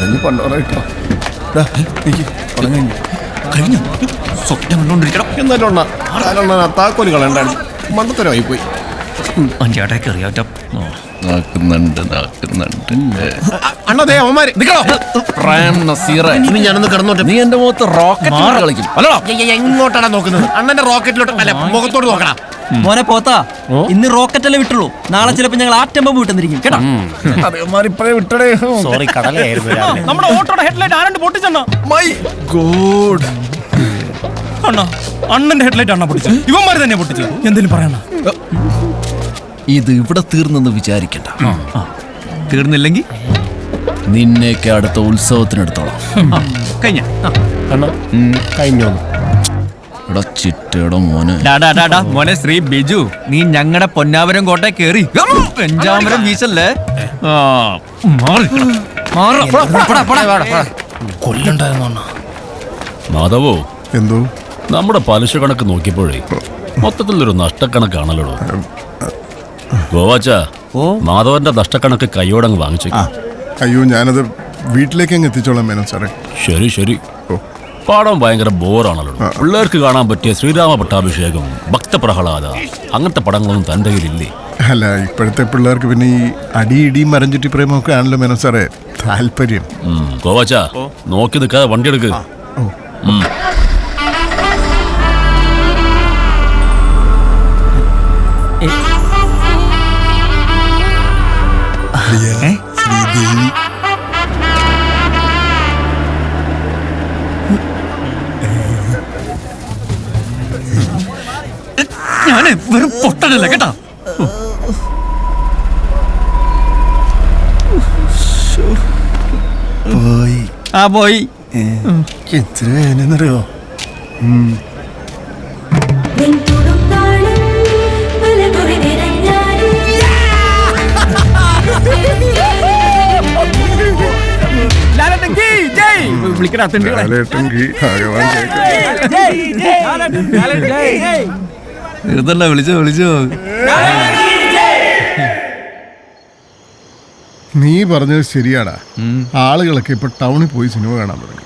കരഞ്ഞു പണ്ടോറട്ടോ കഴിഞ്ഞു കഴിഞ്ഞു? സ്വപ്നം കണ്ടോണ്ടിരിക്കണം? എന്നാലും അണ്ണ താക്കോൽ കളയണ്ടായിരുന്നു. മണ്ടത്തരമായി പോയി. അഞ്ചാട്ടേക്ക് അറിയാറ്റ നാക്കുന്നുണ്ട് നാക്കുന്നുണ്ട്. അണ്ണതേ അവന്മാര്. നിക്കണോ പ്രേം നസീറെ. ഇനി ഞാനൊന്ന് കിടന്നോട്ടെ. നീ എന്റെ മുഖത്ത് റോക്കറ്റ് കളിക്കും. അല്ലടാ. എങ്ങോട്ടാണ് നോക്കുന്നത്? അണ്ണന്റെ റോക്കറ്റിലോട്ട് അല്ല മുഖത്തോട്ട് നോക്കണം. മോനെ പോത്താ ഇന്ന് റോക്കറ്റ് അല്ലേ വിട്ടുള്ളൂ. നാളെ ചിലപ്പോ ഞങ്ങൾ ആറ്റം ബോംബ് വിട്ടെന്നിരിക്കും കേട്ടോ? സോറി കടലായിരുന്നു രാവിലെ. നമ്മുടെ ഓട്ടോയുടെ ഹെഡ്ലൈറ്റ് ആരണ്ട് പൊട്ടിച്ചെണ്ണ മൈ ഗോഡ് അണ്ണ അണ്ണന്റെ ഹെഡ്ലൈറ്റ് അണ്ണ പൊട്ടിച്ചത്. ഇവന്മാര് തന്നെ പൊട്ടിച്ചത്. എന്തെങ്കിലും പറയണ ഇത് ഇവിടെ തീർന്നെന്ന് വിചാരിക്കണ്ട. തീർന്നില്ലെങ്കിൽ? നിന്നെയൊക്കെ അടുത്ത ഉത്സവത്തിനെടുത്തോളാം. കഴിഞ്ഞ. കഴിഞ്ഞോന്ന്. എടാ ചിറ്റയുടെ മോനെ. മോനെ ശ്രീ ബിജു നീ ഞങ്ങളുടെ പൊന്നാവരം കോട്ട കേറി. പെഞ്ചാമരം വീശല്ലേ? ആ മാറി. മാറ്. പോടാ, പോടാ, പോടാ, പോടാ. മാധവോ എന്തോ? നമ്മുടെ പലിശ കണക്ക് നോക്കിയപ്പോഴേ മൊത്തത്തിലൊരു നഷ്ടക്കണക്കാണല്ലോ ഗോവാച്ച മാധവന്റെ നഷ്ടക്കണക്ക് കൈയോടങ്ങ് വാങ്ങിച്ചു അയ്യോ ഞാനത് വീട്ടിലേക്ക് അങ്ങ് എത്തിച്ചോളാം മേനോ സാറേ. ശരി ശരി. പാടം ഭയങ്കര ബോറാണല്ലോ. പിള്ളേർക്ക് കാണാൻ പറ്റിയ ശ്രീരാമ പട്ടാഭിഷേകം ഭക്തപ്രഹ്ലാദ അങ്ങനത്തെ പടങ്ങളൊന്നും തന്റെ കയ്യിലില്ലേ? അല്ല ഇപ്പോഴത്തെ പിള്ളേർക്ക് പിന്നെ ഈ അടി ഇടി മരഞ്ചുറ്റി പ്രേമൊക്കെ ആണല്ലോ മേനോ സാറേ. താല്പര്യം. ഗോവാച്ച നോക്കി നിൽക്കാതെ വണ്ടി എടുക്ക്. ഓ. ഞാൻ വെറും പൊട്ടനല്ല കേട്ടാ? പോയി. ആ പോയി. എത്ര വേനെന്നറിയോ വിളിക്കടാ നിർത്തണ്ട വിളിച്ചോ വിളിച്ചോ. നീ പറഞ്ഞത് ശരിയാടാ. ആളുകളൊക്കെ ഇപ്പൊ ടൗണിൽ പോയി സിനിമ കാണാൻ തുടങ്ങി.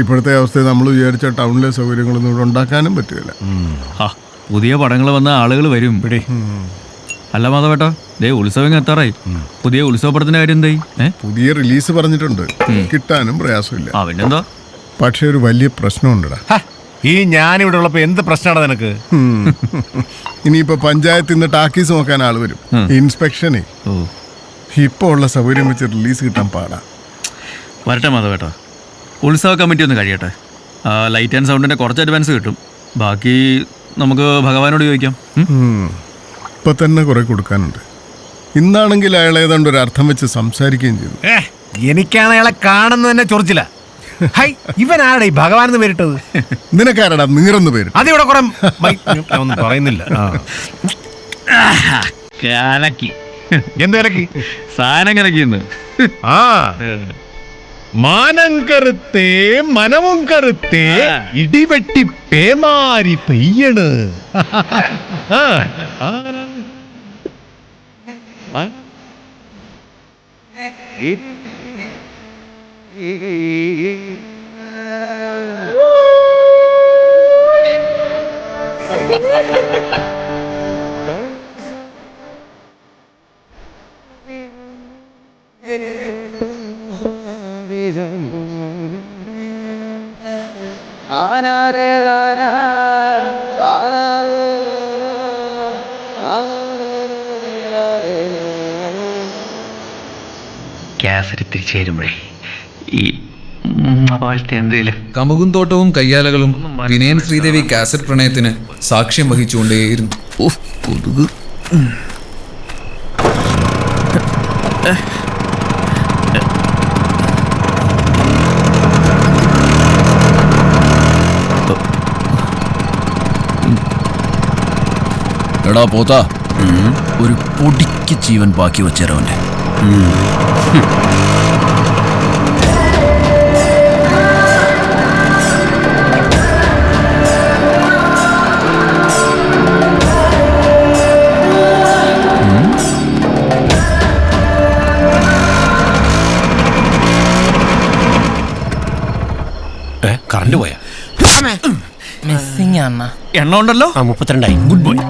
ഇപ്പോഴത്തെ അവസ്ഥയിൽ നമ്മൾ വിചാരിച്ച ടൗണിലെ സൗകര്യങ്ങളൊന്നും ഇവിടെ ഉണ്ടാക്കാനും പറ്റില്ല. പുതിയ പടങ്ങൾ വന്ന ആളുകൾ വരും. ഇവിടെ. അല്ല മാധവേട്ടാ ദേ ഉത്സവം എത്താറായി. പുതിയ ഉത്സവ പടത്തിന്റെ കാര്യം എന്തായി പുതിയ റിലീസ് പറഞ്ഞിട്ടുണ്ട്. കിട്ടാനും പ്രയാസമില്ല. പിന്നെന്താ? പക്ഷെ ഒരു വലിയ പ്രശ്നമുണ്ടടാ. ഈ ഞാനിവിടെ ഉള്ളപ്പോ എന്ത് പ്രശ്നമാണ് നിനക്ക്. ഇനിയിപ്പോ പഞ്ചായത്തിൽ നിന്ന് ടാക്കീസ് നോക്കാൻ ആൾ വരും. ഇൻസ്പെക്ഷനെ. ഇപ്പോ ഉള്ള സൗകര്യം വെച്ച് റിലീസ് കിട്ടാൻ പാടാ. വരട്ടെ മാധവേട്ടാ. ഉത്സവ കമ്മിറ്റി ഒന്ന് കഴിയട്ടെ. ലൈറ്റ് ആൻഡ് സൗണ്ടിന്റെ കുറച്ച് അഡ്വാൻസ് കിട്ടും. ബാക്കി നമുക്ക് ഭഗവാനോട് ചോദിക്കാം. ഇപ്പൊ തന്നെ കുറെ കൊടുക്കാനുണ്ട്. ഇന്നാണെങ്കിൽ അയാൾ ഏതാണ്ട് ഒരു അർത്ഥം വെച്ച് സംസാരിക്കുകയും ചെയ്തു. എനിക്കാണ് അയാളെ കാണുന്നതന്നെ ചൊറിച്ചില്ല ഹൈ ഇവൻ ആരുടെ? ഈ ഭഗവാൻ എന്ന് പേരിട്ടത്. നിനക്കാരടാ നീറന്ന് പേര്. അതിവിടെ കുറെ മൈ- ഞാൻ ഒന്നും പറയുന്നില്ല. ആ. കലക്കി എന്ത് ഇറക്കി സാധനം കലക്കിന്ന് ആ. മാനം കറുത്തേ മനവും കറുത്തേ ഇടിവെട്ടി പേമാരി പെയ്യണ്. ആ, ആ. ആ. ക്യാസറ്റ് തിരിച്ചു വരുമ്പോഴേ ഈ പോലത്തെ എന്തെങ്കിലും കമുകും തോട്ടവും കയ്യാലകളും വിനയൻ ശ്രീദേവി കാസറ്റ് പ്രണയത്തിന് സാക്ഷ്യം വഹിച്ചുകൊണ്ടേയിരുന്നു കൊതുക്. എടാ പോത്ത. ഒരു പൊടിക്ക് ജീവൻ ബാക്കി വെച്ചേരവന്റെ എണ്ണ ഉണ്ടല്ലോ ആ മുപ്പത്തിരണ്ടായി. ഗുഡ് ബോയ്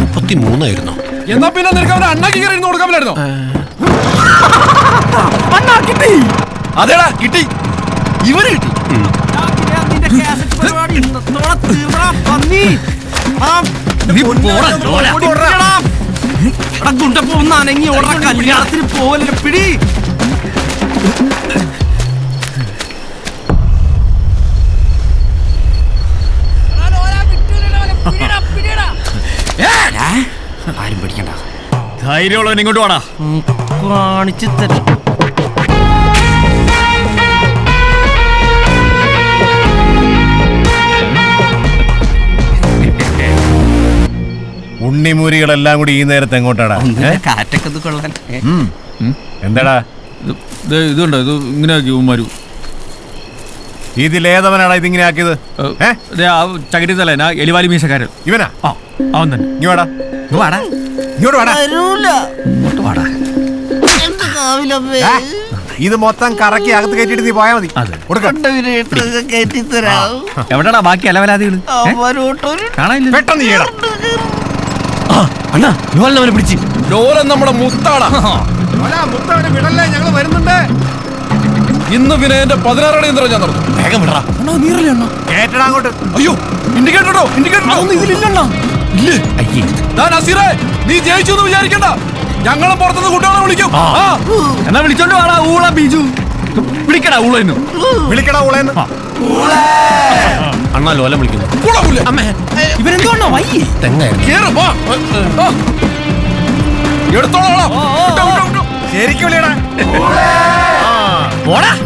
മുപ്പത്തി മൂന്നായിരുന്നു എന്നാ പിന്നെ നിനക്ക് അവനെ അണ്ണാക്കി കയറി ഇരുന്ന് കൊടുക്കാൻ പറ്റായിരുന്നോ അതേടാ കിട്ടി. ഇവർ കിട്ടി. ലോല. കല്യാണത്തിന് പോവല്ലേ പിടി. ധൈര്യമുള്ളവൻ ഇങ്ങോട്ട് വാടാ. കാണിച്ചു തരാം. ഉണ്ണിമൂരികളെല്ലാം കൂടി ഈ നേരത്തെ എങ്ങോട്ടാടാ? കാറ്റൊക്കെ ഇത് കൊള്ളാൻ. എന്താടാ? ഇത് ഇതുണ്ടോ? ഇത് ഇങ്ങനെ ആക്കി ഉമ്മാരു. ഇതിലേതവനാടാ ഇതിങ്ങനെ ആക്കിയത്? ചകിരി തലേന എലിവാലി മീശക്കാരൻ. ഇവനാ? ആ അവൻ തന്നെ. ഇങ്ങ് വാടാ. ഇങ്ങ് വാടാ. ഇങ്ങോട്ട് വാടാ. ഇങ്ങോട്ട് വാടാ ആ, ഇത് മൊത്തം കറക്കി അകത്ത് കയറ്റിട്ട് നീ പോയാ മതി. അതെ. കൊടുക്ക. എവിടെടാ ബാക്കി പെട്ടെന്ന് ചെയ്യണം. അണ്ണാ പിടിച്ച്. ലോലൻ നമ്മുടെ മുത്താടാ വിടല്ലേ? ഞങ്ങൾ വരുന്നുണ്ട്. ഇന്ന് പിന്നെ എന്റെ പതിനാറടി ഞാൻ നടന്നു വേഗം വിടറാ. കേട്ടടാ അങ്ങോട്ട്. അയ്യോ ഇൻഡിക്കേറ്റർ ഇൻഡിക്കേറ്റർ ഒന്നും ഇതിലില്ലണ്ണ ഇല്ലേ? അയ്യേ. ദാ നസീറേ. നീ ജയിച്ചു എന്ന് വിചാരിക്കണ്ട. ഞങ്ങളും പുറത്തുനിന്ന് കുട്ടികളെ വിളിക്കും. ആ. എന്നാ വിളിച്ചോണ്ട് വാടാ ഊള ബിജു. വിളിക്കടാ ഊളെന്നു. വിളിക്കടാ ഊളേന്ന്. അണ്ണാ ലോലം വിളിക്കുന്നു. ഇവരെന്തോണോ. എടുത്തോളാം. ശരിക്കും വിളിയടാ. പോടാ.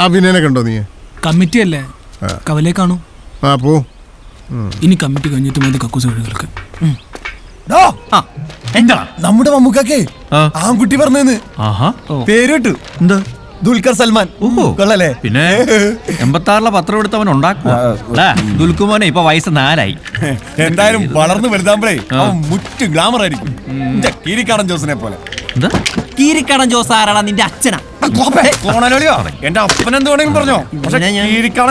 അഭിനയനെ കണ്ടോ നീ? കമ്മിറ്റി അല്ലേ കവലേ കാണൂ. ആ പോ. ഇനി കമ്മിറ്റി കഴിഞ്ഞിട്ട് മതി കക്കൂസ് കഴുകൾക്ക് എന്താ നമ്മുടെ മമ്മൂക്കാക്കെ. ആൺകുട്ടി പറഞ്ഞെന്ന്. ആഹാ. പേര് കിട്ടു എന്താ? ദുൽഖർ സൽമാൻ. കൊള്ളല്ലേ പിന്നെ എൺപത്താറിലെ പത്രം എടുത്തവൻ ഉണ്ടാക്കുക ദുൽക്കുമോനെ ഇപ്പൊ വയസ്സ് നാലായി. എന്തായാലും വളർന്നു വലുതാകുമ്പോഴേ. അവൻ മുറ്റ് ഗ്ലാമർ ആയിരിക്കും കീരിക്കാടൻ ജോസിനെ പോലെ. കീരിക്കടൻ ജോസ് ആരാടാ നിന്റെ അച്ഛനാ. കോണലോളിയോ? എന്റെ അപ്പൻ എന്ത് വേണമെങ്കിലും പറഞ്ഞോ? പക്ഷെ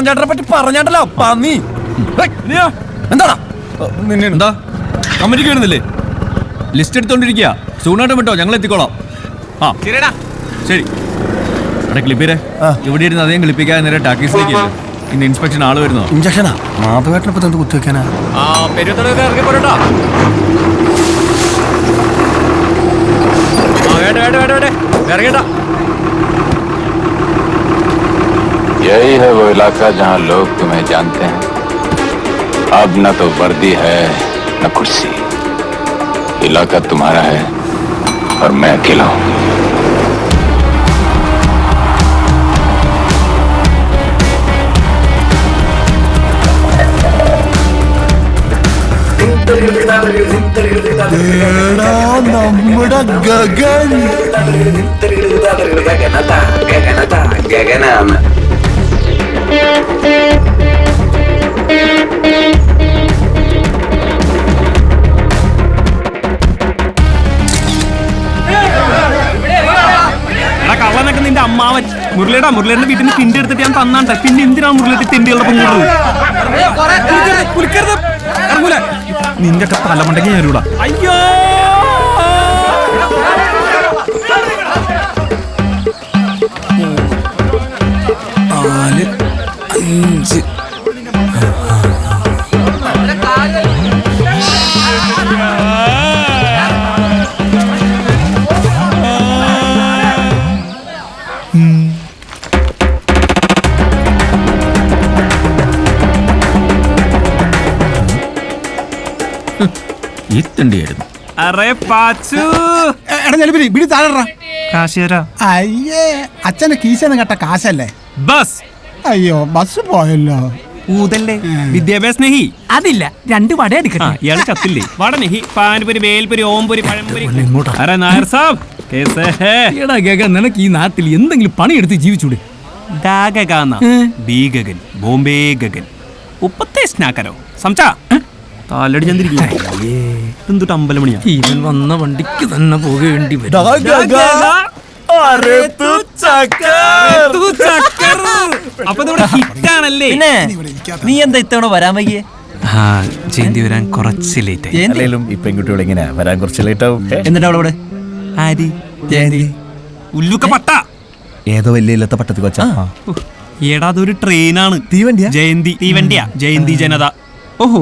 ചേട്ടനെ പറ്റി പറഞ്ഞാട്ടല്ലോ പന്നി നീ. എന്താടാ? നിന്നെ എന്താ? കമ്മിറ്റിക്ക് വരുന്നില്ലേ ലിസ്റ്റ് എടുത്തോണ്ടിരിക്കുക സൂണായിട്ട് വിട്ടോ ഞങ്ങൾ എത്തിക്കോളാം. ആ ശരിടാ ശരി. അവിടെ ക്ലിപ്പിരെ ഇവിടെ ഇരുന്ന് അധികം ക്ലിപ്പിക്കാൻ നേരെ ടാക്കീസിലേക്ക് ഇന്ന് ഇൻസ്പെക്ഷൻ ആൾ വരുന്നോ ഇഞ്ചക്ഷനാ? മാധവേട്ടനെ പറ്റി കുത്തിവെക്കാനാ? ആ പെരുത്തടൊക്കെ ഇറങ്ങി इलाका जहाँ लोग तुम्हें जानते हैं अब न तो वर्दी है न कुर्सी इलाका तुम्हारा है और मैं अकेला हूँ നമ്മുടെ ഗഗൻ എടാ കള്ളനൊക്കെ നിന്റെ അമ്മാവൻ. മുരളിയുടെ മുരളിയുടെ വീട്ടിൽ നിന്ന് തിണ്ടി എടുത്തിട്ട് ഞാൻ തന്നാണ്ട. പിന്നെ എന്തിനാ മുരളിയുടെ തിണ്ടിയുള്ള പൊങ്ങുള്ളത് നിന്റെ ഒക്കെ തലമുണ്ടെങ്കിൽ ഞാൻ അയ്യോ! ഈ തണ്ടിയായിരുന്നു അറേ പാച്ചു. എടാ ജലപിരി പിടി താഴെ കാശിയരാ അയ്യേ അച്ഛന്റെ കീശന്ന് കേട്ട കാശല്ലേ? ബസ്. അയ്യോ ബസ് പോയല്ലോ. ഊതല്ലേ? വിദ്യാഭ്യാസ സ്നേഹി? അതില്ല രണ്ട് വട എടുക്കണം ഇയാൾ ചത്തില്ലേ? വടനെഹി പാൻപുരി വേൽപുരി ഓംപുരി പഴംപുരി. നായർ സാബ്. കേസേ ഹേ. എടാ ഗഗ നിനക്ക് ഈ നാട്ടിൽ എന്തെങ്കിലും പണിയെടുത്ത് ജീവിച്ചൂടെ? ബി ഗഗൻ ബോംബെ ഗഗൻ. ഉപ്പത്തെ സ്നാക്കരോ? സംചാ താലടി ചന്ദ്രിക്കും എന്തൊട്ട് അമ്പലമണിയാ? ഇവൻ വന്ന വണ്ടിക്ക് തന്നെ പോകേണ്ടി വരും. അപ്പൊ നമ്മുടെ ഹിറ്റാണല്ലേ? നീ എന്താ ഇത്തവണ വരാൻ വൈകിയേ? ജയന്തി വരാൻ കുറച്ച് ലേറ്റ് ആയി. അല്ലെങ്കിലും ഈ പെൺകുട്ടികൾ ഇങ്ങനെ വരാൻ കുറച്ച് ലേറ്റ് ആവും. എന്നിട്ട് അവളവിടെ ആരി? ഉല്ലുക്ക പട്ട. ഏതോ വലിയ ഇല്ലാത്ത പട്ടത്തി കൊച്ചാ. എടാ അതൊരു ട്രെയിനാണ് തീവണ്ടിയാ? ജയന്തി തീവണ്ടിയാ. ജയന്തി ജനത. ഓഹോ.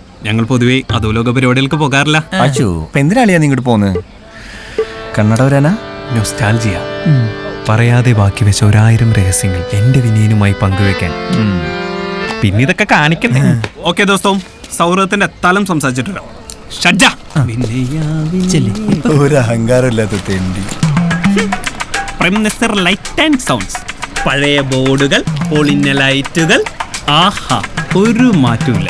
ഞങ്ങൾ പൊതുവേ അധോലോക പരിപാടികൾക്ക് പോകാറില്ല. അച്ചു എന്തിനാളിയാ നീ ഇങ്ങോട്ട് പോന്ന്? കണ്ണട വരാനാ നൊസ്റ്റാൾജിയ പറയാതെ ബാക്കി വെച്ച ഒരായിരം രഹസ്യങ്ങൾ എന്റെ വിനയനുമായി പങ്കുവെക്കാൻ. പിന്നെ ഇതൊക്കെ കാണിക്കുന്നേ. ഓക്കെ ദോസ്തോ സൗഹൃദത്തിന്റെ തലം സംസാരിച്ചിട്ടുണ്ടോ? ഷഡ്ജ. ഒരു അഹങ്കാരം ഇല്ലാത്ത തെണ്ടി. Prime minister light and sounds പഴയ ബോർഡുകൾ പൊളിഞ്ഞ ലൈറ്റുകൾ ആഹാ ഒരു മാറ്റമില്ല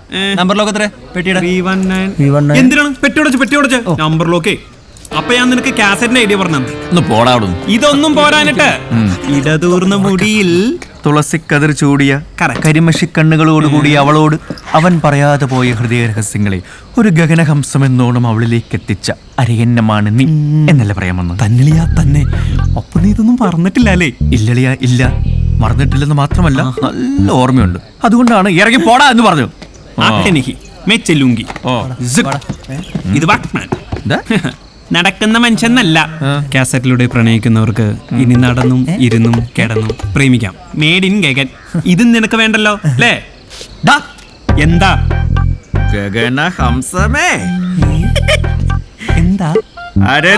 നമ്പർ ലോകത്ര പെട്ടിയുടെ? എന്തിനാണ്? പെട്ടിയോടച്ച് പെട്ടിയോടച്ച് നമ്പർ ലോക്കേ അപ്പൊ ഞാൻ നിനക്ക് കാസറ്റിന്റെ ഐഡിയ പറഞ്ഞു ഒന്ന് പോടാ അവിടുന്ന് ഇതൊന്നും പോരാനിട്ട് ഇടതൂർന്ന മുടിയിൽ. തുളസി കതിർ ചൂടിയ. കരിമഷി കണ്ണുകളോടുകൂടി അവളോട് അവൻ പറയാതെ പോയ ഹൃദയ രഹസ്യങ്ങളെ ഒരു ഗഗനഹംസം എന്നോണം അവളിലേക്ക് എത്തിച്ച അരയന്നമാണ് നീ എന്നല്ല പറയാമെന്ന് തന്നിളിയാ തന്നെ. അപ്പൊ നീ ഇതൊന്നും പറഞ്ഞിട്ടില്ല അല്ലേ? ഇല്ലളിയ ഇല്ല. മറന്നിട്ടില്ലെന്ന് മാത്രമല്ല നല്ല ഓർമ്മയുണ്ട്. അതുകൊണ്ടാണ് ഇറങ്ങി പോടാ എന്ന് പറഞ്ഞു ഇത് വാക്മാൻ? നടക്കുന്ന മനുഷ്യന്നല്ല കാസറ്റിലൂടെ പ്രണയിക്കുന്നവർക്ക് ഇനി നടന്നും ഇരുന്നും കിടന്നും പ്രേമിക്കാം മേഡ് ഇൻ ഗഗൻ ഇതും നിനക്ക് വേണ്ടല്ലോ അല്ലേ എന്താ എന്താ ഗഗനഹംസമേ എന്താ അരെ.